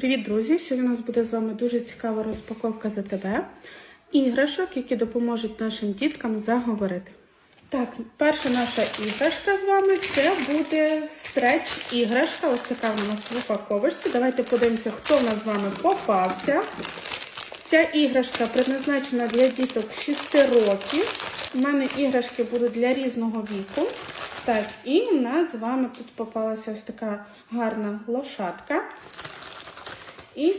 Привіт, друзі! Сьогодні у нас буде з вами дуже цікава розпаковка за тебе іграшок, які допоможуть нашим діткам заговорити. Так, перша наша іграшка з вами це буде стреч іграшка. Ось така у нас в упаковочці. Давайте подивимося, хто в нас з вами попався. Ця іграшка предназначена для діток 6 років. У мене іграшки будуть для різного віку. Так, і в нас з вами тут попалася ось така гарна лошадка і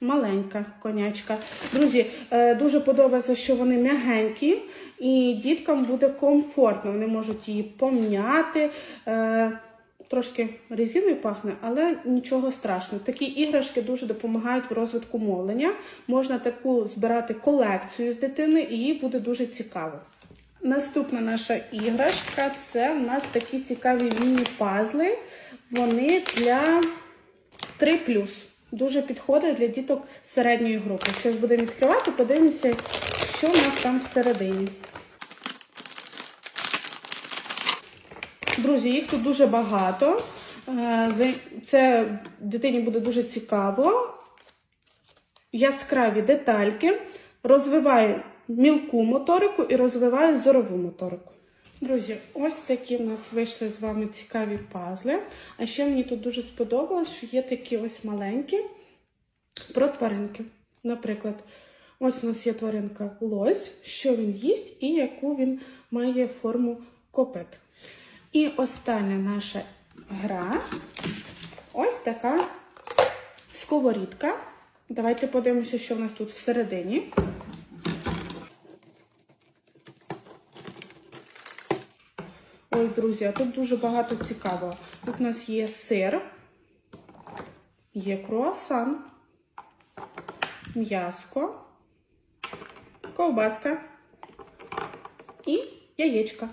маленька конячка. Друзі, е, дуже подобається, що вони м'ягенькі, і діткам буде комфортно. Вони можуть її пом'яти. Е, Трошки резиною пахне, але нічого страшного. Такі іграшки дуже допомагають в розвитку мовлення. Можна таку збирати колекцію з дитини, і їй буде дуже цікаво. Наступна наша іграшка це в нас такі цікаві міні-пазли. Вони для 3 Дуже підходить для діток середньої групи. Що ж будемо відкривати, подивимося, що у нас там всередині. Друзі, їх тут дуже багато. Е, Це дитині буде дуже цікаво. Яскраві детальки. Розвиває мілку моторику і розвиває зорову моторику. Друзі, ось такі в нас вийшли з вами цікаві пазли. А ще мені тут дуже сподобалось, що є такі ось маленькі про тваринки. Наприклад, ось у нас є тваринка лось, що він їсть і яку він має форму копит. І остання наша гра ось така сковорідка. Давайте подивимося, що в нас тут всередині. Ой, друзі, а тут дуже багато цікавого. Тут у нас є сир, є круасан, м'яско, ковбаска і яєчка.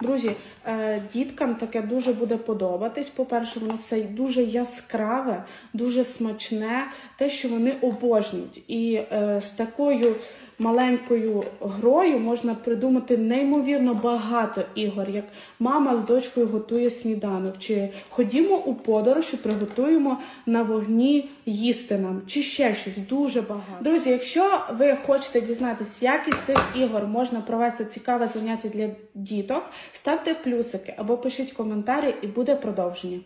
Друзі, е, діткам таке дуже буде подобатись. По-перше, воно все дуже яскраве, дуже смачне, те, що вони обожнюють. І е, з такою маленькою грою можна придумати неймовірно багато ігор, як мама з дочкою готує сніданок, чи ходімо у подорож і приготуємо на вогні їсти нам, чи ще щось дуже багато. Друзі, якщо ви хочете дізнатися, як із цих ігор можна провести цікаве заняття для діток, ставте плюсики або пишіть коментарі, і буде продовження.